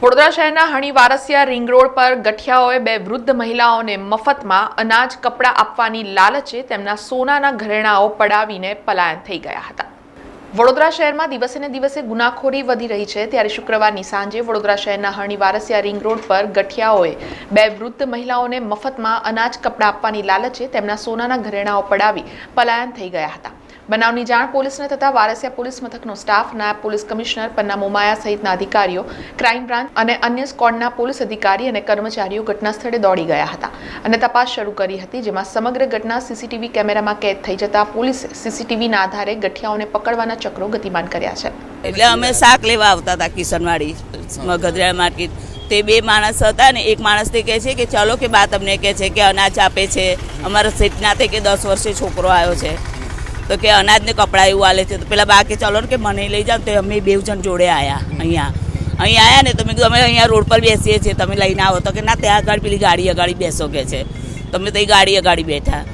વડોદરા શહેરના હણી Varasiya ring road પર ગઠિયાઓએ બે વૃદ્ધ મહિલાઓને મફતમાં અનાજ, કપડાં આપવાની લાલચે તેમના સોનાના ઘરેણાઓ પડાવીને પલાયન થઈ ગયા હતા. વડોદરા શહેરમાં દિવસે ને દિવસે ગુનાખોરી વધી રહી છે. ત્યારે શુક્રવારની સાંજે વડોદરા શહેરના હણી વારસિયા રિંગ રોડ પર ગઠિયાઓએ બે વૃદ્ધ મહિલાઓને મફતમાં અનાજ, કપડાં આપવાની લાલચે તેમના સોનાના ઘરેણાઓ પડાવી પલાયન થઈ ગયા હતા. બનાવની જાણ પોલીસને થતાં વારસિયા પોલીસ મથકનો સ્ટાફ, નાયબ પોલીસ કમિશનર, પન્ના મોમાયા સહિતના અધિકારીઓ, ક્રાઇમ બ્રાન્ચ અને અન્ય સ્કોડના પોલીસ અધિકારી અને કર્મચારીઓ ઘટના સ્થળે દોડી ગયા હતા અને તપાસ શરૂ કરી હતી, જેમાં સમગ્ર ઘટના સીસીટીવી કેમેરામાં કેદ થઈ જતાં પોલીસે સીસીટીવીના આધારે ગઠિયાઓને પકડવાના ચક્રો ગતિમાન કર્યા છે. એટલે અમે શાક લેવા આવતા હતા કિશનવાડી ગધરા માર્કેટ. તે બે માણસ હતા ને એક માણસ તે કહે છે કે, ચલો કે બા તમને કહે છે કે અનાજ આપે છે. અમારા સેટના તે કે દસ વર્ષે છોકરો આવ્યો છે. તો કે અનાજને કપડાં એવું આલે છે. તો પેલા બા કે ચલો ને કે મને લઈ જાઓ. તો અમે બે જણ જોડે આવ્યા અહીંયા. અહીં આવ્યા ને તો મેં કીધું અમે અહીંયા રોડ પર બેસીએ છીએ. તમે લઈને આવો. તો કે ના ત્યાં આગળ પેલી ગાડી અગાડી બેસો કે છે. તમે તો એ ગાડી અગાડી બેઠા.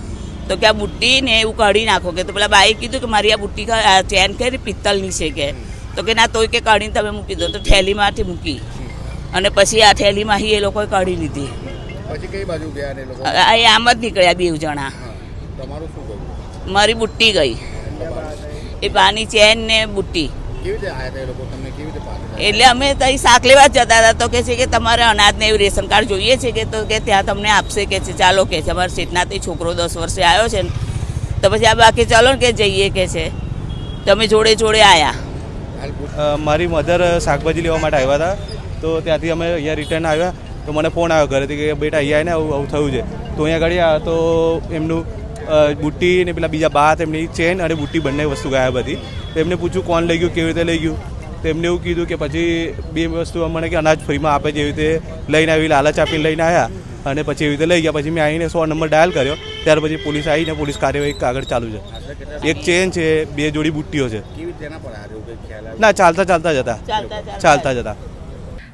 તો કે આ બુટ્ટી ને એવું કાઢી નાખો કે તો પેલા બાએ કીધું કે મારી આ બુટ્ટી ચેન કે પિત્તલની છે કે. તો કે ના તોય કે કાઢીને તમે મૂકી દો. તો થેલીમાંથી મૂકી. અને પછી આ થેલીમાંથી એ લોકોએ કાઢી લીધી. પછી કઈ બાજુ ગયા આમ જ નીકળ્યા બે જણા. તમારું શું મારી બુટ્ટી ગઈ. એ પાની ચેન ને બુટ્ટી. એટલે અમે ત્યાં શાક લેવા જ જતા હતા તો કે છે કે તમારે અનાજને એવું રેશન કાર્ડ જોઈએ છે કે તો કે ત્યાં તમને આપશે કે છે ચાલો કે છે. અમારા સીટનાથી છોકરો દસ વર્ષે આવ્યો છે ને તો પછી આ બાકી ચાલો ને કે જઈએ કે છે. તમે જોડે જોડે આવ્યા મારી મધર શાકભાજી લેવા માટે આવ્યા હતા. તો ત્યાંથી અમે અહીંયા રિટર્ન આવ્યા. તો મને ફોન આવ્યો ઘરેથી કે બેટા અહીંયા આવીને આવું આવું થયું છે. તો અહીંયા ઘડી આવ્યા તો એમનું બુટ્ટી અને પેલા બીજા બા એમની ચેન અને બુટ્ટી બંને વસ્તુ ગાયબ હતી. તો એમને પૂછ્યું કોણ લઈ ગયું? કેવી રીતે લઈ ગયું? તો એમને એવું કીધું કે પછી બે વસ્તુ મને કે અનાજ ફ્રીમાં આપે જેવી રીતે લઈને આવી લાલચ આપીને લઈને આવ્યા અને પછી એવી રીતે લઈ ગયા. પછી મેં આવીને સો નંબર ડાયલ કર્યો. ત્યાર પછી પોલીસ આવીને પોલીસ કાર્યવાહી આગળ ચાલુ છે. એક ચેન છે બે જોડી બુટ્ટીઓ છે. ના ચાલતા ચાલતા જતા. ચાલતા. ચાલતા જતા.